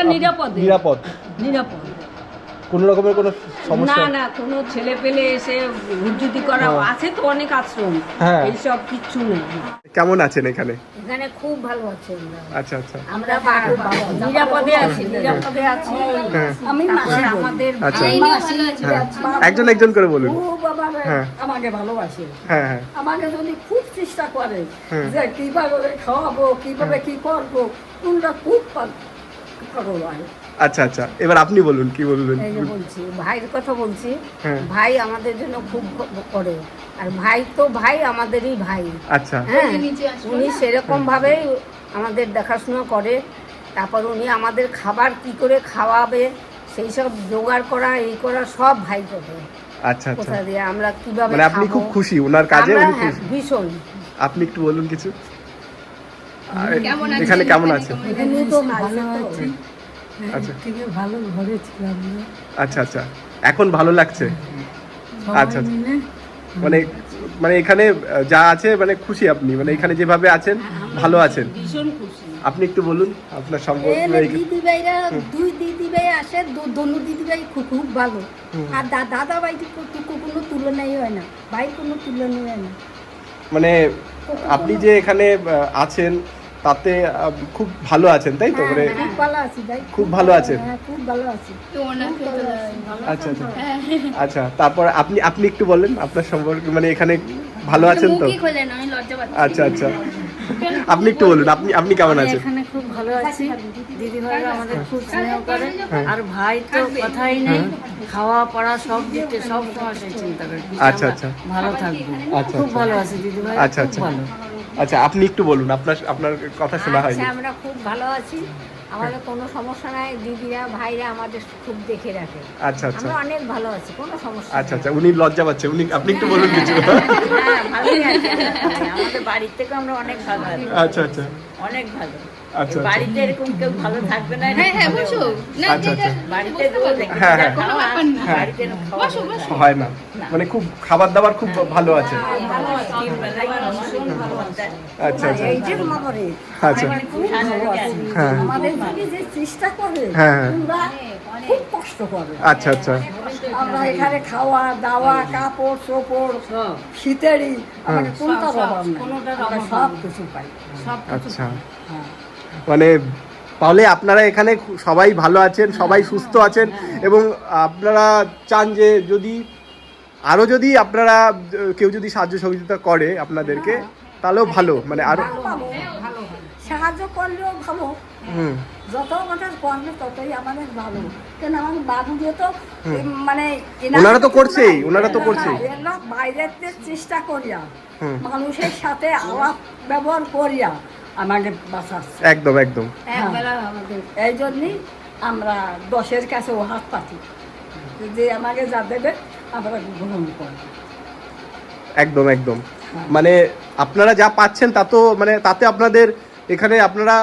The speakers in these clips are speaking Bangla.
আমরা নিরাপদে। নিরাপদ। নিরাপদ। কোনো রকমের কোনো সমস্যা? না কোনো ছেলে পেলে এসে করা আছে তো অনেক আশ্রম। হ্যাঁ। এইসব কিচ্ছু নেই। কেমন আছেন এখানে? এখানে খুব ভালো আছে আচ্ছা আচ্ছা। আমরা নিরাপদে আছি নিরাপদে আছি। হ্যাঁ। আমি মাসি আমাদের আচ্ছা। হ্যাঁ। একজন একজন করে বলুন। ও বাবা হ্যাঁ। আমাকে ভালোবাসে। হ্যাঁ হ্যাঁ। আমাকে যদি খুব চেষ্টা করে। যে কীভাবে খাওয়াবো কীভাবে কি করব তোমরা খুব পাগল আচ্ছা আচ্ছা। এবার আপনি বলুন কি বলবেন? এই যে বলছি ভাইয়ের কথা বলছি হ্যাঁ। ভাই আমাদের জন্য খুব ক- করে। আর ভাই তো ভাই আমাদেরই ভাই। আচ্ছা। হ্যাঁ উনি সেরকম ভাবেই আমাদের দেখাশোনা করে। তারপর উনি আমাদের খাবার কি করে খাওয়াবে সেই সব জোগাড় করা এই করা সব ভাই করে আচ্ছা আচ্ছা। কোথা দিয়ে আমরা কীভাবে মানে আপনি খাব। খুব খুশি ওনার কাজে আমরা উনি হ্যাঁ, খুশি। ভীষণ। আপনি একটু বলুন কিছু। এখানে কেমন আছে। আছে আচ্ছা। ভালো ঘরে ছিলাম আচ্ছা আচ্ছা। এখন ভালো লাগছে? আচ্ছা আচ্ছা। মানে মানে এখানে যা আছে মানে খুশি আপনি? মানে এখানে যেভাবে আছেন ভালো আছেন। আপনি একটু বলুন আপনার সম্পর্ক দিদি ভাইরা দুই দিদি ভাই আসে দোনো দিদি ভাই খুব খুব ভালো। আর দাদা ভাই কোনো তুলনাই হয় না। ভাই কোনো তুলনাই হয় না। মানে আপনি যে এখানে আছেন তাতে খুব ভালো আছেন তাই তো? মানে খুব ভালো আছি ভাই খুব ভালো আছেন? হ্যাঁ খুব ভালো আছি। আচ্ছা আচ্ছা। আচ্ছা তারপর আপনি আপনি একটু বলেন আপনার সম্পর্কে মানে এখানে ভালো আছেন তো? আচ্ছা আচ্ছা। আপনি একটু বলুন আপনি আপনি কেমন আছেন? এখানে খুব ভালো আছি। দিদি ভাইরা আমাদের খুব স্নেহ করে। আর ভাই তো কথাই নেই। খাওয়া পড়া সব দিকে সব সময় চিন্তা করে। আচ্ছা, আচ্ছা। ভালো থাকব। আচ্ছা, খুব আচ্ছা। ভালো আছে দিদি ভাই আচ্ছা আচ্ছা। ভালো। আচ্ছা আপনি একটু বলুন আপনার আপনার কথা শোনা হয়নি। আচ্ছা আমরা খুব ভালো আছি। আমাদের কোনো সমস্যা নাই দিদিরা ভাইরা আমাদের খুব দেখে রাখে। আচ্ছা আচ্ছা। আমরা অনেক ভালো আছি কোনো সমস্যা আচ্ছা আচ্ছা উনি লজ্জা পাচ্ছে উনি আপনি একটু বলুন কিছু। হ্যাঁ আমাদের বাড়ির থেকে আমরা অনেক ভালো আছি। আচ্ছা আচ্ছা। অনেক ভালো। বাড়িতে এরকম কেউ ভালো থাকবে না হ্যাঁ হ্যাঁ বসো। আচ্ছা আচ্ছা। বাড়িতে হ্যাঁ, যা হ্যাঁ। বাড়িতে খাওয়া হয় না। মানে খুব খাবার দাবার খুব ভালো আছে। ভালো আছে। আচ্ছা আচ্ছা। এই যে আচ্ছা। হ্যাঁ। আমাদের যে চেষ্টা করে হ্যাঁ হ্যাঁ। খুব কষ্ট করে। আচ্ছা আচ্ছা। আমরা এখানে খাওয়া দাওয়া কাপড় চোপড় সব। শীতেরই আমাদের কোনটার সব, কিছু পাই। সব আচ্ছা। মানে তাহলে আপনারা এখানে সবাই ভালো আছেন সবাই সুস্থ আছেন এবং আপনারা চান যে যদি আরও যদি আপনারা কেউ যদি সাহায্য সহযোগিতা করে আপনাদেরকে তাহলেও ভালো মানে পাবো সাহায্য করলেও ভালো। হুম। যত আমাদের করবে ততই আমাদের ভালো। কেন আমার বাবু তো মানে ওনারা তো করছেই, ওনারা তো করছেই। বাইরের চেষ্টা করিয়া মানুষের সাথে আলাপ ব্যবহার করিয়া আমাকে বাঁচাচ্ছে। একদম একদম। এই জন্যই আমরা দশের কাছে ও হাত পাতি। যে আমাকে যা দেবে আমরা গ্রহণ করি একদম একদম। মানে আপনারা যা পাচ্ছেন তা তো মানে তাতে আপনাদের এখানে আপনারা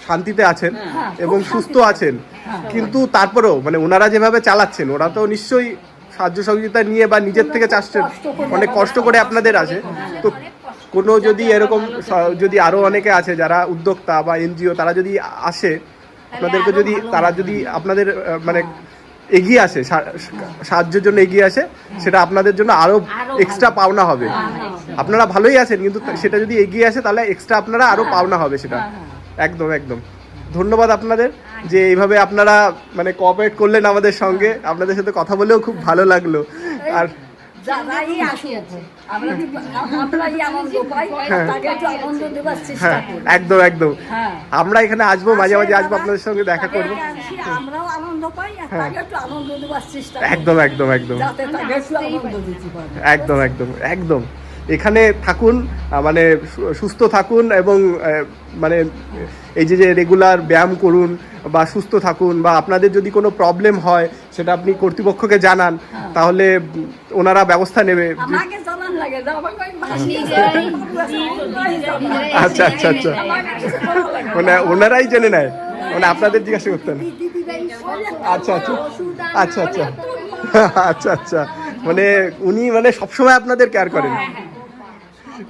শান্তিতে আছেন হ্যাঁ, এবং সুস্থ আছেন। হ্যাঁ। কিন্তু তারপরেও মানে ওনারা যেভাবে চালাচ্ছেন ওরা তো নিশ্চয়ই সাহায্য সহযোগিতা নিয়ে বা নিজের থেকে করে অনেক কষ্ট করে আপনাদের আছে তো কোনো যদি এরকম যদি আরও অনেকে আছে যারা উদ্যোক্তা বা এনজিও তারা যদি আসে আপনাদেরকে যদি তারা যদি আপনাদের মানে এগিয়ে আসে সাহায্যের জন্য এগিয়ে আসে সেটা আপনাদের জন্য আরও এক্সট্রা পাওনা হবে। আপনারা ভালোই আছেন কিন্তু সেটা যদি এগিয়ে আসে তাহলে এক্সট্রা আপনারা আরও পাওনা হবে সেটা। একদম একদম। ধন্যবাদ আপনাদের যে এইভাবে আপনারা মানে কোঅপারেট করলেন আমাদের সঙ্গে। আপনাদের সাথে কথা বলেও খুব ভালো লাগল। আর যারাই আসুক আমরা আমরাই আনন্দ পাই তাকে একটু আনন্দ দেওয়ার চেষ্টা হ্যাঁ করি। একদম একদম। হ্যাঁ। আমরা এখানে আসব মাঝে মাঝে আসব আপনাদের সঙ্গে দেখা করব। আমরাও আনন্দ পাই তাকে একটু আনন্দ দেওয়ার চেষ্টা একদম একদম একদম। যাতে তাকে একটু আনন্দ দিতে পারে। একদম একদম একদম। এখানে থাকুন মানে সুস্থ থাকুন এবং মানে এই যে যে রেগুলার ব্যায়াম করুন বা সুস্থ থাকুন বা আপনাদের যদি কোনো প্রবলেম হয় সেটা আপনি কর্তৃপক্ষকে জানান তাহলে ওনারা ব্যবস্থা নেবে। আচ্ছা আচ্ছা আচ্ছা। মানে ওনারাই জেনে নেয়। মানে আপনাদের জিজ্ঞাসা করতেন। আচ্ছা আচ্ছা। আচ্ছা আচ্ছা। আচ্ছা আচ্ছা। মানে উনি মানে সবসময় আপনাদের কেয়ার করেন।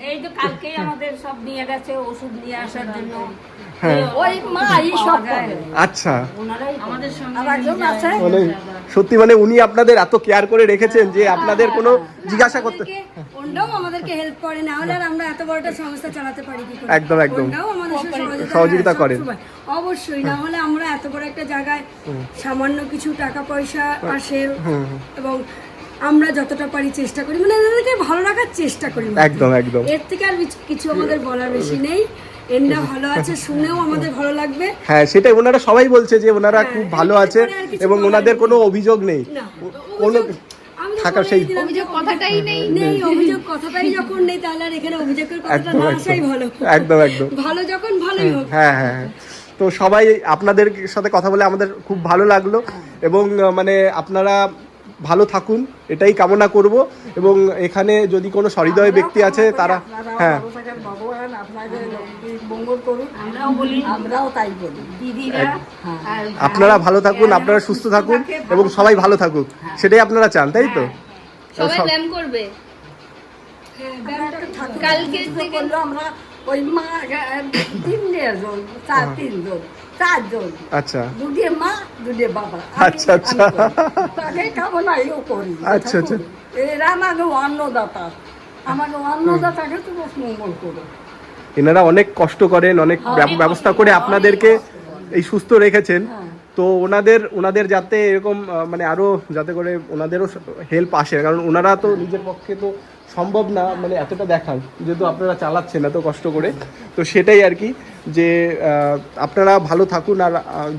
এই তো কালকেই আমাদের সব নিয়ে গেছে ওষুধ নিয়ে আসার জন্য। হ্যাঁ। ওই মা সব আচ্ছা। মানে সত্যি মানে উনি আপনাদের এত কেয়ার করে রেখেছেন যে আপনাদের কোনো জিজ্ঞাসা করতে ওনারাও আমাদেরকে হেল্প করে না হলে আর আমরা এত বড় একটা সংস্থা চালাতে পারি কি করে? একদম, একদম। ওনারাও আমাদের সাথে সহযোগিতা সহযোগিতা করেন। অবশ্যই না হলে আমরা এত বড় একটা জায়গায় সামান্য কিছু টাকা পয়সা আসে এবং আমরা যতটা পারি চেষ্টা করি মানে এদেরকে ভালো রাখার চেষ্টা করি একদম, একদম। এর থেকে আর কিছু- আমাদের বলার বেশি নেই। এন্ডা ভালো আছে শুনেও আমাদের ভালো লাগবে। হ্যাঁ সেটাই ওনারা সবাই বলছে যে ওনারা হ্যাঁ, খুব ভালো আছে এবং ওনাদের কোনো অভিযোগ নেই। কোনো থাকার সেই- অভিযোগ কথাটাই নেই। নেই অভিযোগ কথাটাই যখন নেই তাহলে আর এখানে অভিযোগের কথাটা না আসাই ভালো। একদম, একদম। ভালো যখন ভালোই হোক। হ্যাঁ হ্যাঁ হ্যাঁ। তো সবাই আপনাদের সাথে কথা বলে আমাদের খুব ভালো লাগল এবং মানে আপনারা ভালো থাকুন এটাই কামনা করব। এবং এখানে যদি কোনো সহৃদয় ব্যক্তি আছে তারা হ্যাঁ। ভগবান আপনাদের মঙ্গল করুন আমরাও বলি। আমরাও তাই বলি। আপনারা ভালো থাকুন আপনারা সুস্থ থাকুন এবং সবাই ভালো থাকুক। সেটাই আপনারা চান তাই তো? সবাই সব- ব্যায়াম করবে। কালকে কালকে থেকে- আমরা ওই মা তিনজন চার তিনজন। চারজন আচ্ছা। মা বাবা। আচ্ছা, আচ্ছা। তাকে কামনাইও করি। আচ্ছা, আচ্ছা। এরা আমাকে অন্নদাতা। আমাকে অন্নদাতাকে তুমি মঙ্গল করো। এনারা অনেক কষ্ট করেন অনেক ব্যব- ব্যবস্থা করে আপনাদেরকে এই সুস্থ রেখেছেন। তো ওনাদের ওনাদের যাতে এরকম মানে আরও যাতে করে ওনাদেরও হেল্প আসে কারণ ওনারা তো নিজের পক্ষে তো সম্ভব না মানে এতটা দেখান যেহেতু আপনারা চালাচ্ছেন এত কষ্ট করে। তো সেটাই আর কি যে আপনারা ভালো থাকুন আর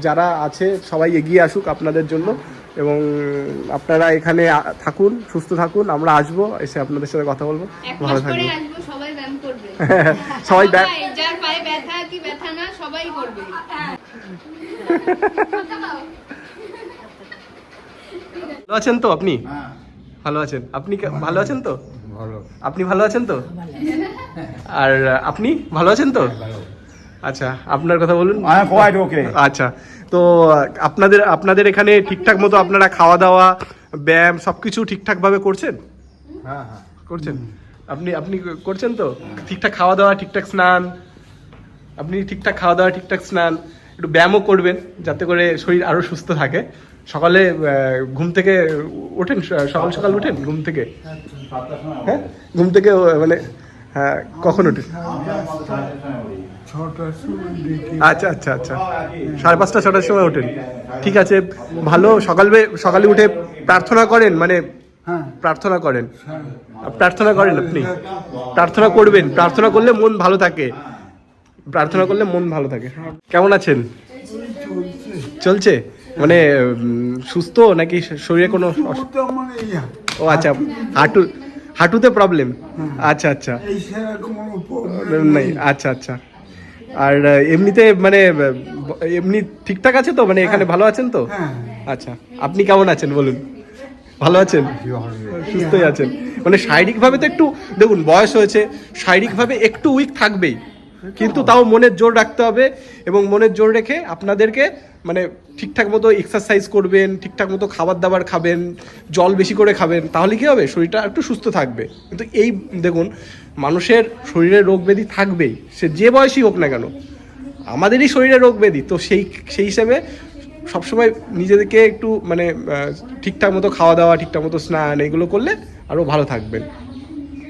যারা আছে সবাই এগিয়ে আসুক আপনাদের জন্য এবং আপনারা এখানে থাকুন সুস্থ থাকুন আমরা আসব এসে আপনাদের সাথে কথা বলব। ভালো থাকবেন। সবাই ব্যায়াম করবে। সবাই ভালো আছেন তো আপনি? ভালো আছেন। আপনি ভালো আছেন তো? ভালো। আপনি ভালো আছেন তো? আর আপনি ভালো আছেন তো? আচ্ছা আপনার কথা বলুন। I am আচ্ছা তো আপনাদের আপনাদের এখানে ঠিকঠাক মতো আপনারা খাওয়া দাওয়া ব্যায়াম সবকিছু ঠিকঠাক ভাবে করছেন? হ্যাঁ হ্যাঁ। করছেন? আপনি আপনি করছেন তো? ঠিকঠাক খাওয়া দাওয়া ঠিকঠাক স্নান? আপনি ঠিকঠাক খাওয়া দাওয়া ঠিকঠাক স্নান? একটু ব্যায়ামও করবেন যাতে করে শরীর আরও সুস্থ থাকে। সকালে ঘুম থেকে ওঠেন? সকাল সকাল ওঠেন ঘুম থেকে? হ্যাঁ? ঘুম থেকে মানে হ্যাঁ কখন ওঠেন আচ্ছা আচ্ছা আচ্ছা। সাড়ে পাঁচটা ছটার সময় ওঠেন ঠিক আছে ভালো। সকাল সকালে উঠে প্রার্থনা করেন? মানে হ্যাঁ। প্রার্থনা করেন। প্রার্থনা করেন আপনি। প্রার্থনা করবেন। প্রার্থনা করলে মন ভালো থাকে। প্রার্থনা করলে মন ভালো থাকে। কেমন আছেন? চলছে? মানে সুস্থ নাকি শরীরে কোনো মানে ও আচ্ছা হাঁটু হাঁটুতে প্রবলেম আচ্ছা আচ্ছা। problem নেই। আচ্ছা আচ্ছা। আর এমনিতে মানে এমনি ঠিকঠাক আছে তো? মানে এখানে ভালো আছেন তো? হ্যাঁ। আচ্ছা আপনি কেমন আছেন বলুন? ভালো আছেন? সুস্থই আছেন। মানে শারীরিকভাবে তো একটু দেখুন বয়স হয়েছে শারীরিকভাবে একটু উইক থাকবেই। কিন্তু তাও মনের জোর রাখতে হবে এবং মনের জোর রেখে আপনাদেরকে মানে ঠিকঠাক মতো এক্সারসাইজ করবেন, ঠিকঠাক মতো খাবার দাবার খাবেন, জল বেশি করে খাবেন, তাহলে কি হবে? শরীরটা একটু সুস্থ থাকবে। কিন্তু এই দেখুন, মানুষের শরীরে রোগ ব্যাধি থাকবেই। সে যে বয়সই হোক না কেন, আমাদেরই শরীরে রোগ ব্যাধি। তো সেই সেই হিসেবে সবসময় নিজেদেরকে একটু মানে ঠিকঠাক মতো খাওয়া দাওয়া ঠিকঠাক মতো স্নান, এগুলো করলে আরও ভালো থাকবেন।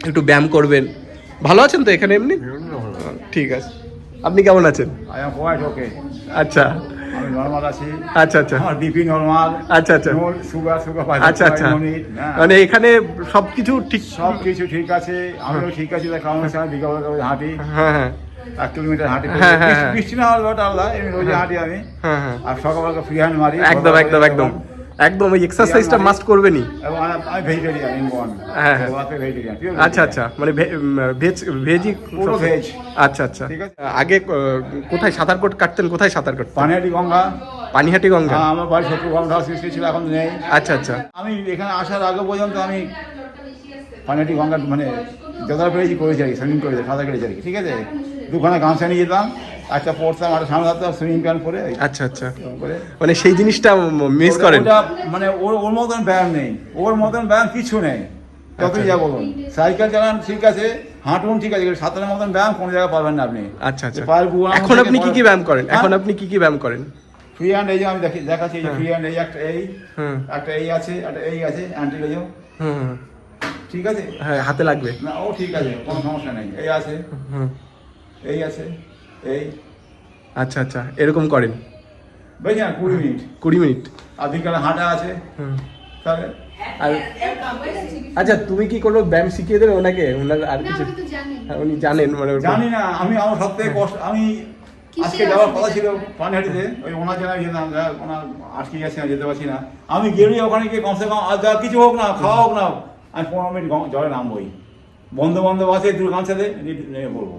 একটু ব্যায়াম করবেন। ভালো আছেন তো এখানে এমনি? ঠিক আছে। আপনি কেমন আছেন. আচ্ছা। আমি নর্মাল আছি। আচ্ছা আচ্ছা। আমার বিপি নর্মাল আচ্ছা, আচ্ছা। সুগার সুগার আচ্ছা আচ্ছা। মানে এখানে সব কিছু ঠিক সব কিছু ঠিক আছে। আমিও ঠিক আছি তার কারণ হচ্ছে আমি বিকাল হাঁটি। হ্যাঁ হ্যাঁ। এক কিলোমিটার হাঁটি। হ্যাঁ, হ্যাঁ, বৃষ্টি- হ্যাঁ। না হলে ওটা আলাদা এমনি রোজে হাঁটি আমি। হ্যাঁ হ্যাঁ। আর সকালবেলা ফ্রি হ্যান্ড মারি একদম একদম। একদম। একদম ওই এক্সারসাইজটা মাস্ট করবেনই। ওয়ান হ্যাঁ, হ্যাঁ। আচ্ছা আচ্ছা। মানে ভেজ ভেজই পুরো ভেজ। আচ্ছা আচ্ছা। ঠিক আছে। আগে কোথায় সাঁতার কোট কাটতেন? কোথায় সাঁতার কাটতেন? পানিহাটি গঙ্গা। পানিহাটি গঙ্গা। আমার বাড়ি শত্রু গঙ্গা সৃষ্টি ছিল এখন নেই। আচ্ছা আচ্ছা। আমি এখানে আসার আগে পর্যন্ত আমি পানিহাটি গঙ্গা মানে যতটা পেরেছি করেছি আর কি সুইমিং করেছি সাঁতার কেটেছি আর কি। ঠিক আছে? দুখানা গামছা নিয়ে যেতাম। একটা পড়তাম একটা সামনে থাকতাম সুইমিং প্যান্ট পরে আচ্ছা আচ্ছা। মানে সেই জিনিসটা মিস করেন। মানে ওর ওর মতন ব্যায়াম নেই। ওর মতন ব্যায়াম কিছু নেই। যতই আচ্ছা। যা বলুন। সাইকেল চালান ঠিক আছে হাঁটুন ঠিক আছে সাঁতারের মতন ব্যায়াম কোনো জায়গায় পাবেন না আপনি। আচ্ছা আচ্ছা। আঙুল এখন আপনি কি কি ব্যায়াম করেন? এখন হ্যাঁ? আপনি কি কি ব্যায়াম করেন? ফ্রি হ্যান্ড এই যে আমি দেখি দেখাচ্ছি এই যে ফ্রি হ্যান্ড এই একটা এই একটা এই আছে একটা এই আছে অ্যান্টি লেজো হুম হুম। ঠিক আছে? হ্যাঁ হাতে লাগবে। না ও ঠিক আছে কোনো সমস্যা নেই। এই আছে। হুম। এই আছে। এই। আচ্ছা আচ্ছা এরকম করেন। বুঝলি না কুড়ি মিনিট। কুড়ি মিনিট। আর বিকালে হাঁটা আছে। হুম। তাহলে? আর আচ্ছা তুমি কি কোনো ব্যায়াম শিখিয়ে দেবে ওনাকে? ওনার আর কিছু? হ্যাঁ, উনি জানেন মানে জানি না আমি আমার সব থেকে কষ্ট আমি আজকে যাওয়ার কথা ছিল পানিহাটিতে ওই ওনার জন্য যেতাম ওনার আজকে গেছে আমি যেতে পারছি না। আমি গেলে ওখানে গিয়ে কমসে কম আর যা কিছু হোক না খাওয়া হোক না আমি পনেরো মিনিট জলে নামবই। বন্ধ বন্ধ আছে দূর গামছা দিয়ে নেমে পড়ব।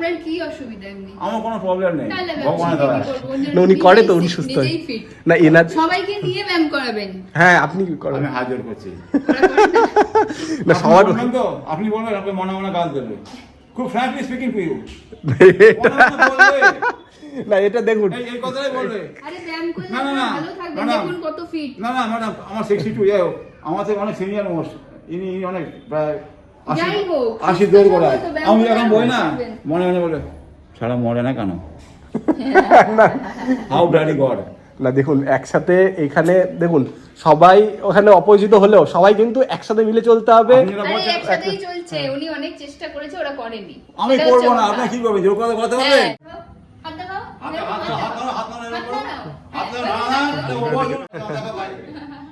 আপনার কি অসুবিধা এমনি? আমার কোনো প্রবলেম নেই। করব? অন্য না, উনি করে তো, উনি সুস্থ। না এনার সবাইকে নিয়ে ব্যায়াম করাবেন। হ্যাঁ আপনি কি করেন আমি হাজির করছি। না সবার তো আপনি বলবেন আপনি মনে মনে কাজ দেবে। খুব ফ্র্যাঙ্কলি স্পিকিং টু ইউ না এটা দেখুন। এই কথাটাই বলবে। আরে ব্যায়াম করলে ভালো থাকবে না, না। দেখুন কত ফিট না না ম্যাডাম আমার সিক্সটি টু যাই হোক। আমার থেকে অনেক সিনিয়র মোস্ট ইনি ইনি অনেক প্রায় আশি দৌড় করায় আমি যখন বই না মনে মনে বলে সারা মরে না কেন হাউ ব্লাডি গড না দেখুন একসাথে এখানে দেখুন সবাই ওখানে অপোজিত হলেও সবাই কিন্তু একসাথে মিলে চলতে হবে চলছে উনি অনেক চেষ্টা করেছে ওরা করেনি আমি করব না। আপনি কি করবেন জোর করে কথা হবে হ্যাঁ। হাত হাত হাত হাত হাত হাত হাত হাত হাত হাত নাড়াও। হাত হ্যাঁ, হাত হাত